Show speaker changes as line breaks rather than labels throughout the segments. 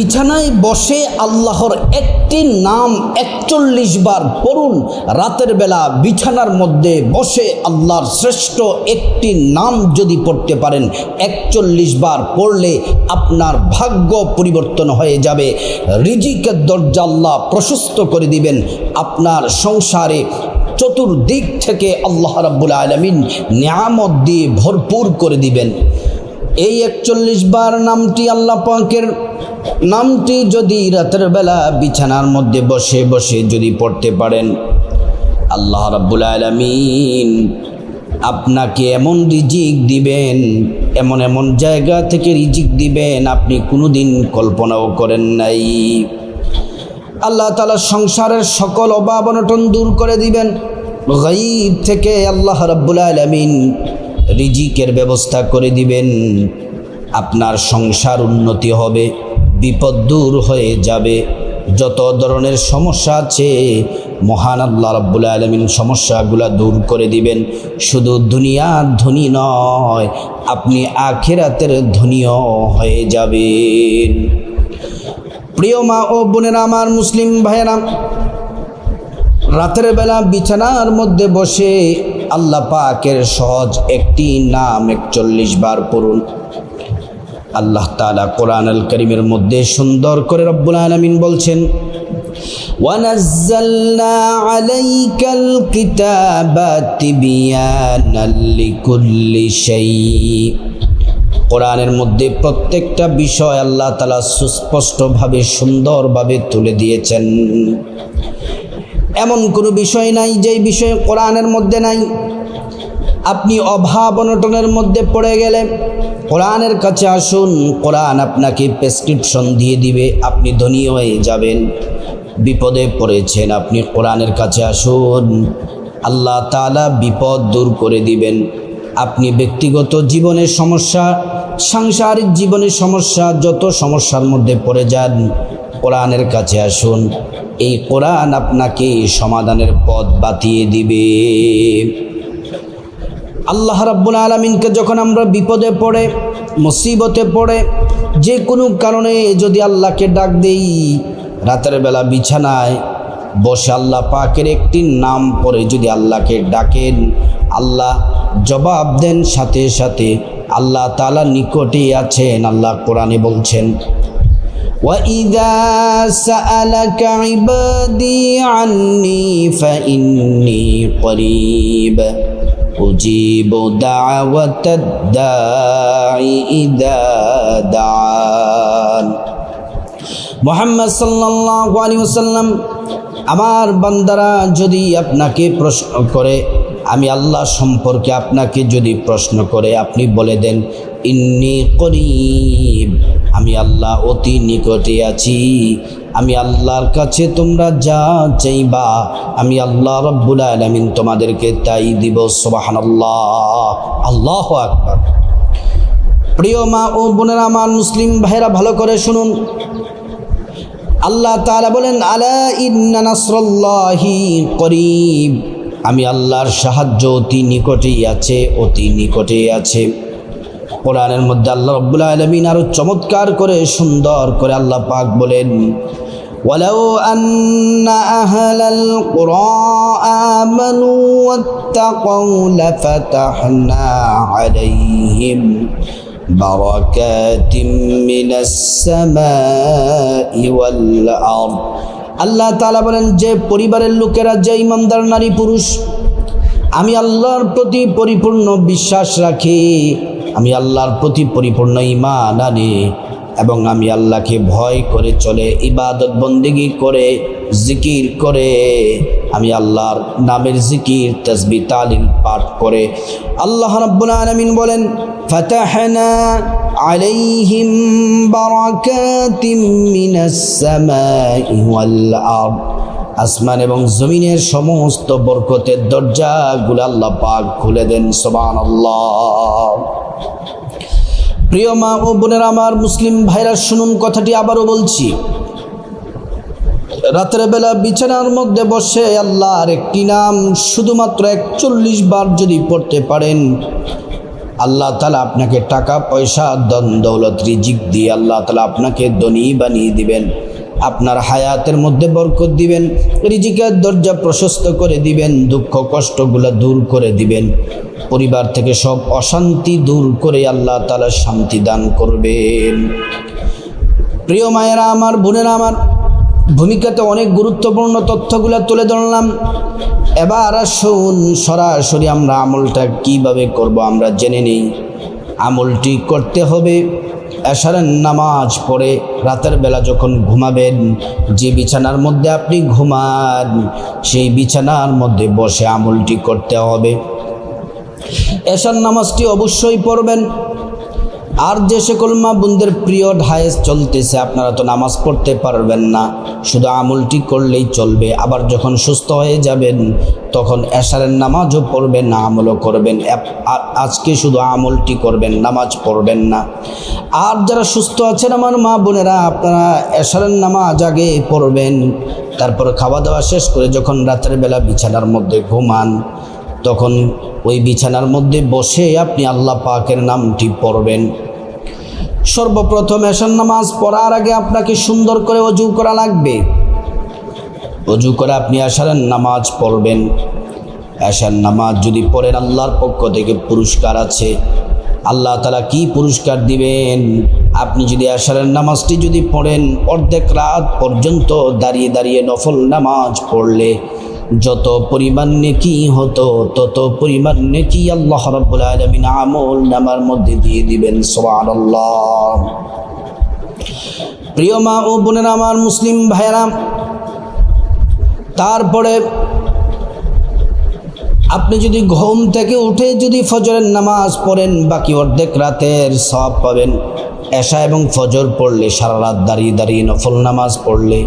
বিছানায় বসে আল্লাহর একটি নাম একচল্লিশ বার পড়ুন। রাতের বেলা বিছানার মধ্যে বসে আল্লাহর শ্রেষ্ঠ একটি নাম যদি পড়তে পারেন, একচল্লিশ বার পড়লে আপনার ভাগ্য পরিবর্তন হয়ে যাবে। রিজিকের দরজা আল্লাহ প্রশস্ত করে দিবেন। আপনার সংসারে চতুর্দিক থেকে আল্লাহ রাব্বুল আলমিন নিয়ামত দিয়ে ভরপুর করে দিবেন। এই একচল্লিশ বার নামটি আল্লাহ পাকের নামটি যদি রাতের বেলা বিছানার মধ্যে বসে বসে যদি পড়তে পারেন, আল্লাহ রাব্বুল আলমিন আপনাকে এমন রিজিক দিবেন, এমন এমন জায়গা থেকে রিজিক দিবেন আপনি কোনোদিন কল্পনাও করেন নাই। আল্লাহ তালা সংসারের সকল অভাব অনটন দূর করে দিবেন। গাইব থেকে আল্লাহ রাব্বুল আলমিন রিজিকের ব্যবস্থা করে দিবেন, আপনার সংসার উন্নতি হবে, বিপদ দূর হয়ে যাবে। যত ধরনের সমস্যা আছে, মহান আল্লাহ রাব্বুল আলমিন সমস্যাগুলা দূর করে দিবেন। শুধু দুনিয়ার ধনী নয়, আপনি আখেরাতের ধনীও হয়ে যাবেন। প্রিয় মা ও বোনেরা, আমার মুসলিম ভাইয়েরা, রাতের বেলা বিছানার মধ্যে বসে আল্লাহ পাকের সহজ একটি নাম একচল্লিশ বার পড়ুন আল্লাহ তালা কোরআন আল করিমের মধ্যে সুন্দর করে রব্বুল আলমিন বলছেন ونزلنا عليك الكتاب تبيانا لكل شيء কোরআনের মধ্যে প্রত্যেকটা বিষয় আল্লাহ তালা সুস্পষ্টভাবে সুন্দরভাবে তুলে দিয়েছেন এমন কোনো বিষয় নাই, যেই বিষয় কোরআনের মধ্যে নাই। আপনি অভাব অনটনের মধ্যে পড়ে গেলে কোরআনের কাছে আসুন, কোরআন আপনাকে প্রেসক্রিপশন দিয়ে দিবে, আপনি ধনী হয়ে যাবেন, বিপদে পড়েছেন, আপনি কোরআনের কাছে আসুন। আল্লাহ তালা বিপদ দূর করে দিবেন। আপনি ব্যক্তিগত জীবনের সমস্যা, সাংসারিক জীবনের সমস্যা, যত সমস্যার মধ্যে পড়ে যান, কোরআনের কাছে আসুন। এই কোরআন আপনাকে সমাধানের পথ বাতিয়ে দিবে। আল্লাহ রাব্বুল আলমিনকে যখন আমরা বিপদে পড়ে, মুসিবতে পড়ে, যে কোনো কারণে যদি আল্লাহকে ডাক দেই, রাতের বেলা বিছানায় বসে আল্লাহ পাকের একটি নাম পরে যদি আল্লাহকে ডাকেন, আল্লাহ জবাব দেন, সাথে সাথে আল্লাহ তালা নিকটে আছেন, আল্লাহ কোরআনে বলছেন وإذا سألك عبادي عني فإني قريب أجيب دعوة الداعي إذا دعان মোহাম্মদ সাল্লাহ আলী ওসাল্লাম আমার বান্দারা যদি আপনাকে প্রশ্ন করে আমি আল্লাহ সম্পর্কে আপনাকে যদি প্রশ্ন করে আপনি বলে দেন, ইন্নি করিব। আমি আল্লাহ অতি নিকটে আছি। আমি আল্লাহর কাছে তোমরা যা চাইবা, আমি আল্লাহ রব্বুল আলমিন তোমাদেরকে তাই দিব সোবাহান আল্লাহ আল্লাহ আকবর। প্রিয় মা ও বোনেরা, আমার মুসলিম ভাইরা ভালো করে শুনুন। আল্লাহ তাআলা বলেন, আলা ইন্না নাসরাল্লাহি করিব। আমি আল্লাহর সাহায্য অতি নিকটেই আছে অতি নিকটেই আছে কোরআনের মধ্যে আল্লাহ রব্বুল আলমিন আরও চমৎকার করে সুন্দর করে আল্লাহ পাক বলেন ولو أن أهل القرى آمنوا واتقوا لفتحنا عليهم بركات من السماء والأرض আল্লাহ তালা বলেন, যে পরিবারের লোকেরা, যে ইমানদার নারী পুরুষ, আমি আল্লাহর প্রতি পরিপূর্ণ বিশ্বাস রাখি। আমি আল্লাহর প্রতি পরিপূর্ণ ইমান আনি এবং আমি আল্লাহকে ভয় করে চলে, ইবাদত বন্দিগি করে, জিকির করে। আমি আল্লাহর নামের জিকির তসবি তালিম পাঠ করে আল্লাহ রাব্বুল আলামিন বলেন আসমান এবং জমিনের সমস্ত বরকতের দরজাগুলো আল্লাহ পাক খুলে দেন, সুবহানাল্লাহ। প্রিয় মা ও বোনেরা, আমার মুসলিম ভাইরা, শুনুন কথাটি আবারও বলছি। রাতের বেলা বিছানার মধ্যে বসে আল্লাহর একটি নাম শুধুমাত্র একচল্লিশ বার যদি পড়তে পারেন, আল্লাহ তালা আপনাকে টাকা, পয়সা দন দৌলত, রিজিক দিয়ে আল্লাহ তালা আপনাকে ধনী বানিয়ে দিবেন। আপনার হায়াতের মধ্যে বরকত দিবেন, রিজিকের দরজা প্রশস্ত করে দিবেন, দুঃখ, কষ্টগুলো দূর করে দিবেন। পরিবার থেকে সব অশান্তি দূর করে আল্লাহ তালা শান্তি দান করবেন। প্রিয় মায়েরা, আমার বোনেরা, আমার ভূমিকাতে অনেক গুরুত্বপূর্ণ তথ্যগুলো তুলে ধরলাম। এবার আসুন সরাসরি আমরা আমলটা কীভাবে করব আমরা জেনে নিই। আমলটি করতে হবে। এশারের নামাজ পড়ে রাতের বেলা যখন ঘুমাবেন, যে বিছানার মধ্যে আপনি ঘুমান, সেই বিছানার মধ্যে বসে আমলটি করতে হবে। এশার নামাজটি অবশ্যই পড়বেন। আর যে সকল মা বোনদের প্রিয় ঢায়েস চলতেছে, আপনারা তো নামাজ পড়তে পারবেন না। শুধু আমলটি করলেই চলবে, আবার যখন সুস্থ হয়ে যাবেন, তখন এশারের নামাজও পড়বেন না, আমলও করবেন। আজকে শুধু আমলটি করবেন, নামাজ পড়বেন না। আর যারা সুস্থ আছেন আমার মা বোনেরা, আপনারা এশারের নামাজ আগে পড়বেন, তারপর খাওয়া দাওয়া শেষ করে যখন রাতের বেলা বিছানার মধ্যে ঘুমান তখন ওই বিছানার মধ্যে বসে আপনি আল্লাহ পাকের নামটি পড়বেন। সর্বপ্রথম এশার নামাজ পড়ার আগে আপনাকে সুন্দর করে অজু করা লাগবে। অজু করে আপনি আশারের নামাজ পড়বেন। এশার নামাজ যদি পড়েন আল্লাহর পক্ষ থেকে পুরস্কার আছে। আল্লাহ তালা কি পুরস্কার দিবেন? আপনি যদি আশারের নামাজটি যদি পড়েন, অর্ধেক রাত পর্যন্ত দাঁড়িয়ে দাঁড়িয়ে নফল নামাজ পড়লে যত পরিমাণ নেকি হতো, তত পরিমাণ নেকি আল্লাহ রাব্বুল আলামিন আমল নামার মধ্যে দিয়ে দিবেন, সুবহানাল্লাহ। প্রিয় মা ও বোনেরা, আমার মুসলিম ভাইয়েরা, তারপরে আপনি যদি ঘুম থেকে উঠে যদি ফজরের নামাজ পড়েন, বাকি অর্ধেক রাতের সব পাবেন। এশা এবং ফজর পড়লে, সারা রাত দাঁড়িয়ে দাঁড়িয়ে নফল নামাজ পড়লে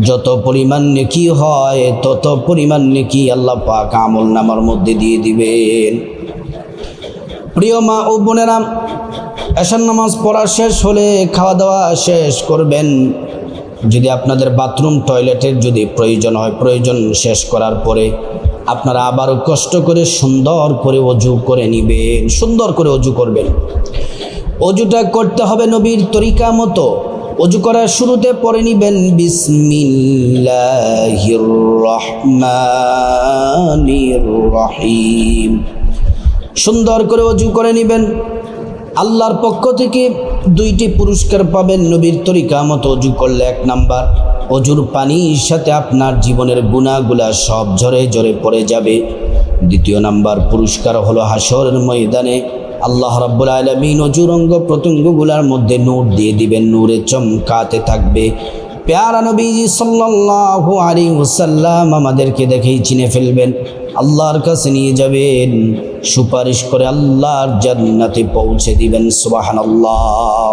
যত পরিমাণ নেকি হয়, তত পরিমাণ নেকি আল্লাহ পাক আমল নামার মধ্যে দিয়ে দিবেন। প্রিয় মা ও বোনেরা, এশার নামাজ পড়া শেষ হলে খাওয়া দাওয়া শেষ করবেন। যদি আপনাদের বাথরুম, টয়লেটের যদি প্রয়োজন হয়, প্রয়োজন শেষ করার পরে আপনারা আবারও কষ্ট করে সুন্দর করে অজু করে নিবেন, সুন্দর করে অজু করবেন। অজুটা করতে হবে নবীর তরিকা মতো। অজু করার শুরুতে পরে নিবেন, বিসমিল্লাহির রহিম। সুন্দর করে অজু করে নিবেন। আল্লাহর পক্ষ থেকে দুইটি পুরস্কার পাবেন নবীর তরিকা মতো অজু করলে এক নাম্বার। অজুর পানির সাথে আপনার জীবনের গুণাগুলা সব ঝরে ঝরে পড়ে যাবে। দ্বিতীয় নাম্বার পুরস্কার হলো হাসরের ময়দানে। আল্লাহ রাব্বুল আলমিন অজুর অঙ্গ প্রত্যঙ্গগুলার মধ্যে নূর দিয়ে দিবেন, নূরে চমকাতে থাকবে। প্যারা নবীজি সাল্লাল্লাহু আলাইহি ওয়াসাল্লাম আমাদেরকে দেখেই চিনে ফেলবেন, আল্লাহর কাছে নিয়ে যাবেন, সুপারিশ করে আল্লাহর জান্নাতে পৌঁছে দিবেন, সুবহানাল্লাহ।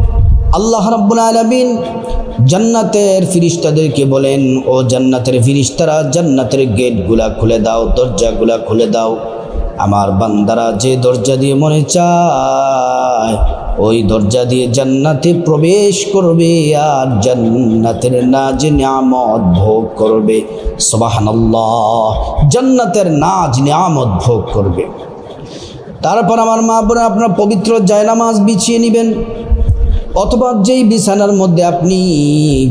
আল্লাহ রাব্বুল আলামিন জান্নাতের ফিরিস্তাদেরকে বলেন, ও জান্নাতের ফিরিস্তারা, জান্নাতের গেটগুলা খুলে দাও, দরজাগুলা খুলে দাও। আমার বান্দারা যে দরজা দিয়ে মনে চায়, ওই দরজা দিয়ে জান্নাতে প্রবেশ করবে আর জান্নাতের নাজ নিয়ামত ভোগ করবে। সুবহানাল্লাহ, জান্নাতের নাজ নিয়ামত ভোগ করবে। তারপর আমার মা বোনে আপনার পবিত্র জায়নামাজ বিছিয়ে নেবেন। অথবা যেই বিছানার মধ্যে আপনি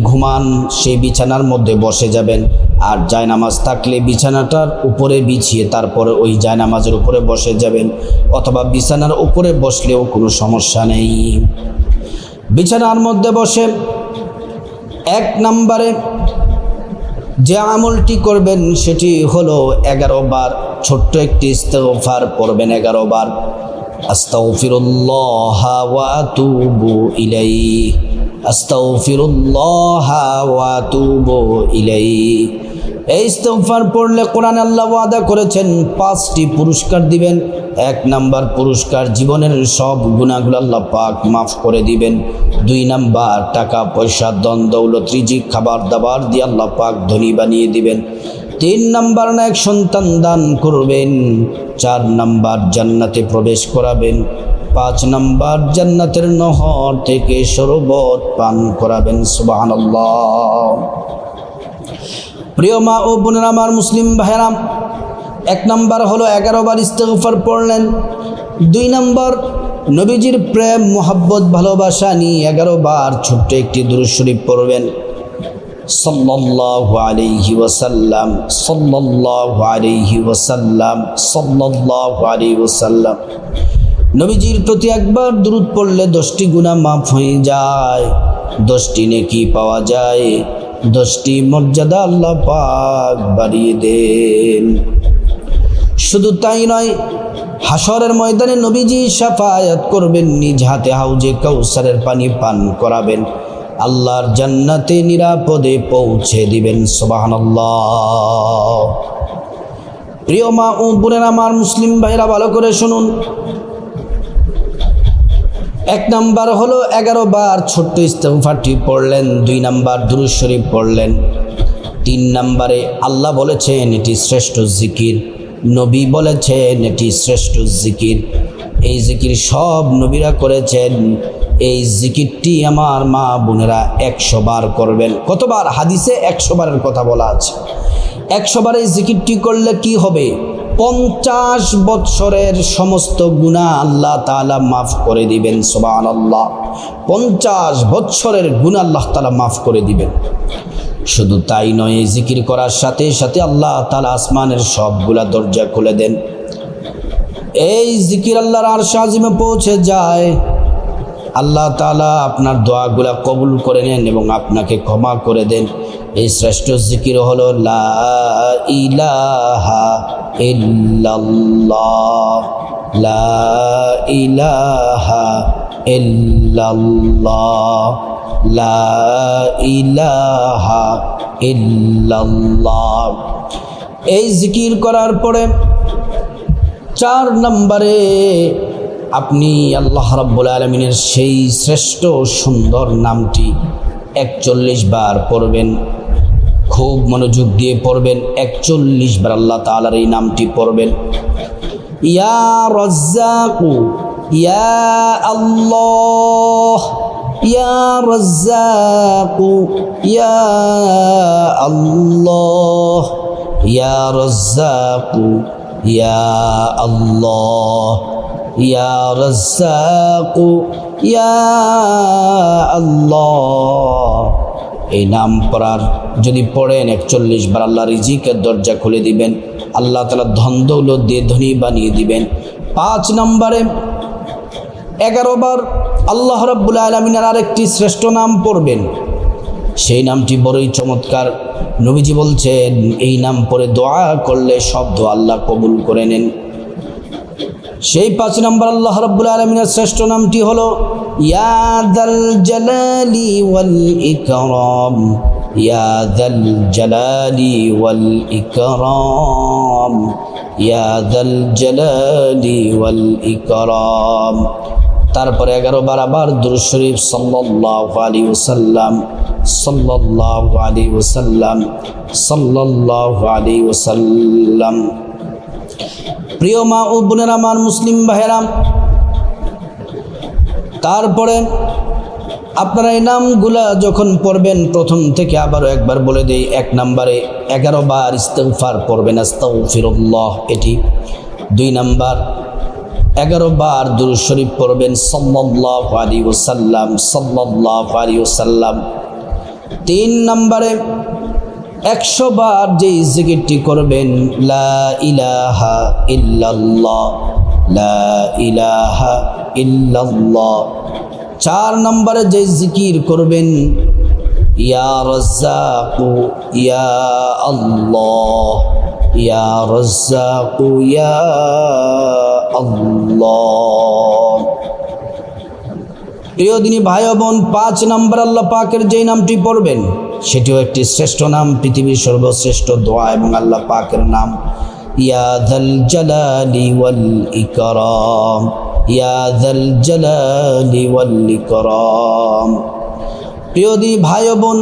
ঘুমান, সেই বিছানার মধ্যে বসে যাবেন। আর জায়নামাজ থাকলে বিছানাটার উপরে বিছিয়ে তারপরে ওই জায়নামাজের উপরে বসে যাবেন। অথবা বিছানার উপরে বসলেও কোনো সমস্যা নেই। বিছানার মধ্যে বসে এক নম্বরে যে আমলটি করবেন, সেটি হলো এগারো বার ছোট্ট একটি ইস্তেগফার পড়বেন এগারো বার। আস্তাগফিরুল্লাহ ওয়া আতুবু ইলাইহি, আস্তাগফিরুল্লাহ ওয়া আতুবু ইলাইহি। এই ইস্তফার পড়লে কোরআন আল্লাহ ওয়াদা করেছেন, পাঁচটি পুরস্কার দিবেন। এক নাম্বার পুরস্কার জীবনের সব গুণাগুলো আল্লাহ পাক মাফ করে দিবেন। দুই নাম্বার টাকা, পয়সা দন দৌলত, রিজিক খাবার দাবার দিয়ে আল্লাহ পাক ধনী বানিয়ে দিবেন। তিন নাম্বার না এক সন্তান দান করবেন, চার নাম্বার জান্নাতে প্রবেশ করাবেন, পাঁচ নাম্বার জান্নাতের নহর থেকে শরবত পান করাবেন, সুবহানাল্লাহ। প্রিয় মা ও বোনেরা আমার মুসলিম ভাইরাম এক নাম্বার হলো এগারো বার ইস্তেগফার পড়লেন, দুই নাম্বার নবীজির প্রেম, মোহাব্বত, ভালোবাসা নিয়ে এগারো বার ছোট্ট একটি দুরুদ শরীফ পড়বেন নবীজির প্রতি একবার দূরত পড়লে দশটি গুণা মাফ হয়ে যায়, দশটি নেকি পাওয়া যায়, দশটি মর্যাদা আল্লাহ পাক বাড়িয়ে দেন। শুধু তাই নয় হাসরের ময়দানে নবীজি সাফায়াত করবেন, নিজ হাতে হাউজে কৌসারের পানি পান করাবেন। আল্লাহর জান্নাতে নিরাপদে পৌঁছে দিবেন, সুবহানাল্লাহ। প্রিয় মা ও বোনেরা, আমার মুসলিম ভাইরা ভালো করে শুনুন। এক নাম্বার হলো, এগারো বার ছোট্ট ইস্তফারটি পড়লেন, দুই নাম্বার দুরুদ শরীফ পড়লেন, তিন নাম্বারে আল্লাহ বলেছেন, এটি শ্রেষ্ঠ জিকির। নবী বলেছেন, এটি শ্রেষ্ঠ জিকির। এই জিকির সব নবীরা করেছেন। এই জিকিরটি আমার মা বোনেরা একশো বার করবেন। কতবার? হাদিসে একশো বারের কথা বলা আছে। একশো বার এই জিকিরটি করলে কি হবে? পঞ্চাশ বৎসরের সমস্ত গুণা আল্লাহ তালা মাফ করে দিবেন সোবান আল্লাহ পঞ্চাশ বৎসরের গুণা আল্লাহ তালা মাফ করে দিবেন। শুধু তাই নয়, এই জিকির করার সাথে সাথে আল্লাহ তালা আসমানের সবগুলা দরজা খুলে দেন। এই জিকির আল্লাহর আর সাজিমে পৌঁছে যায়। আল্লাহ তালা আপনার দোয়াগুলা কবুল করে নেন এবং আপনাকে ক্ষমা করে দেন। এই শ্রেষ্ঠ জিকির হলো, লা ইলাহা লা ইলাহা লা ইলাহা এই জিকির করার পরে চার নম্বরে আপনি আল্লাহ রাব্বুল আলমিনের সেই শ্রেষ্ঠ সুন্দর নামটি একচল্লিশ বার পড়বেন, খুব মনোযোগ দিয়ে পড়বেন, একচল্লিশ বার আল্লাহ তালার এই নামটি পড়বেন। ইয়া রজ্জাকু, ইয়া আল্লাহ, ইয়া রজ্জাকু, ইয়া আল্লাহ, ইয়া রজ্জাকু, ইয়া আল্লাহ। ইয়া রজ্জাকু, ইয়া আল্লাহ। এই নাম পড়ার যদি পড়েন একচল্লিশ বার আল্লাহ রিজিকের দরজা খুলে দিবেন, আল্লাহ তালা ধন দৌলত দিয়ে ধনী বানিয়ে দিবেন। পাঁচ নম্বরে এগারো বার আল্লাহ রব্বুল আলমিনের আরেকটি শ্রেষ্ঠ নাম পড়বেন। সেই নামটি বড়ই চমৎকার। নবীজি বলছেন, এই নাম পড়ে দোয়া করলে সব দোয়া আল্লাহ কবুল করে নেন। সেই পাঁচ নম্বর আল্লাহ রব্বুল আলমিনের শ্রেষ্ঠ নামটি হলো ইয়াদাল জালালি ওয়াল ইকরাম ইয়াদাল জালালি ওয়াল ইকরাম ইয়াদাল জালালি ওয়াল ইকরাম। তারপরে এগারো বার আবার দুরুদ শরীফ সাল্লাল্লাহু আলাইহি ওয়াসাল্লাম, সাল্লাল্লাহু আলাইহি ওয়াসাল্লাম, সাল্লাল্লাহু আলাইহি ওয়াসাল্লাম। প্রিয় মা ও বোনেরা, আমার মুসলিম ভাইয়েরাম তারপরে আপনারা এই নামগুলা যখন পড়বেন, প্রথম থেকে আবারও একবার বলে দেই, এক নাম্বারে এগারো বার ইস্তেফার পড়বেন, আস্তাগফিরুল্লাহ, এটি দুই নাম্বার। এগারো বার দুরু শরীফ পড়বেন সাল্লাহ আলী ওসাল্লাম সাল্লাহ আলী ওসাল্লাম তিন নম্বরে একশো বার যে জিকিরটি করবেন, লা ইলাহা লা ইলাহা চার নম্বরে যে জিকির করবেন, ইয়া আল্লাহ, ইয়া ইয়া আল্লাহ। প্রিয় দিনী ভাই বোন, পাঁচ নম্বর আল্লাহ পাকের যেই নামটি পড়বেন, সেটিও একটি শ্রেষ্ঠ নাম, পৃথিবীর সর্বশ্রেষ্ঠ দোয়া এবং আল্লাহ পাকের নাম ইয়াদাল জালালি ওয়াল ইকরাম ইয়াদাল জালালি ওয়াল ইকরাম। প্রিয় দিনী ভাই বোন,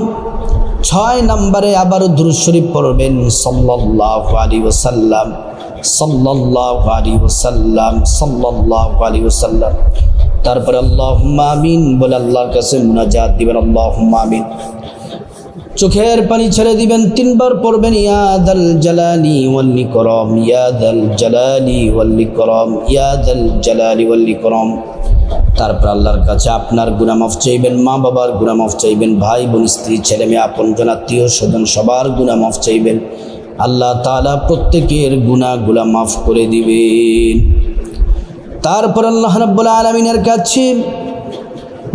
ছয় নম্বরে আবারও দুরুদ শরীফ পড়বেন, সাল্লাল্লাহু আলাইহি ওয়াসাল্লাম, সাল্লাল্লাহু আলাইহি ওয়াসাল্লাম, সাল্লাল্লাহু আলাইহি ওয়াসাল্লাম। তারপরে আল্লাহুম্মা আমিন বলে আল্লাহর কাছে মুনাজাত দিবেন, আল্লাহুম্মা আমিন। চোখের পানি ছেড়ে দিবেন, তিনবার পড়বেন ইয়াদাল জালালি ওয়াল ইকরাম ইয়াদাল জালালি ওয়াল ইকরাম ইয়াদাল জালালি ওয়াল করম তারপর আল্লাহর কাছে আপনার গুনাহ মাফ চাইবেন, মা বাবার গুনাহ মাফ চাইবেন, ভাই বোন, স্ত্রী, ছেলে মেয়ে আপনজন আত্মীয় স্বজন, সবার গুনাহ মাফ চাইবেন। আল্লাহ তাআলা প্রত্যেকের গুনাহগুলা মাফ করে দিবেন। তারপর আল্লাহ রাব্বুল আলামিনের কাছে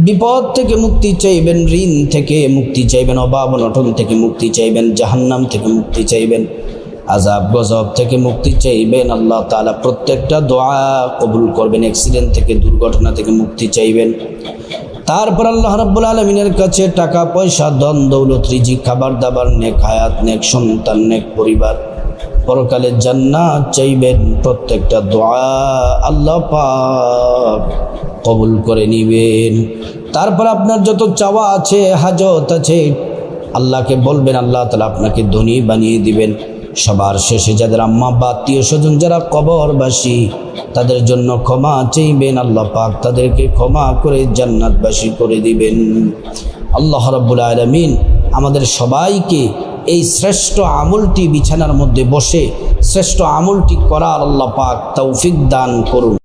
বিপদ থেকে মুক্তি চাইবেন, ঋণ থেকে মুক্তি চাইবেন, অভাব অনটন থেকে মুক্তি চাইবেন, জাহান্নাম থেকে মুক্তি চাইবেন আজাব গজব থেকে মুক্তি চাইবেন, আল্লাহ তাআলা প্রত্যেকটা দোয়া কবুল করবেন অ্যাক্সিডেন্ট থেকে, দুর্ঘটনা থেকে মুক্তি চাইবেন। তারপর আল্লাহ রাব্বুল আলমিনের কাছে টাকা পয়সা দন দৌলত রিজি খাবার দাবার নেক হায়াত, নেক সন্তান, নেক পরিবার পরকালে জান্নাত চাইবেন প্রত্যেকটা দোয়া আল্লাহ পাক কবুল করে নিবেন। তারপর আপনার যত চাওয়া আছে, হাজত আছে, আল্লাহকে বলবেন, আল্লাহ তালা আপনাকে ধনী বানিয়ে দিবেন। সবার শেষে যাদের আম্মা বা আত্মীয় স্বজন, যারা কবরবাসী, তাদের জন্য ক্ষমা চাইবেন। আল্লাহ পাক তাদেরকে ক্ষমা করে জান্নাতবাসী করে দিবেন। আল্লাহ রাব্বুল আলমিন আমাদের সবাইকে এই শ্রেষ্ঠ আমলটি বিছানার মধ্যে বসে শ্রেষ্ঠ আমলটি করার আল্লাহ পাক তৌফিক দান করুন।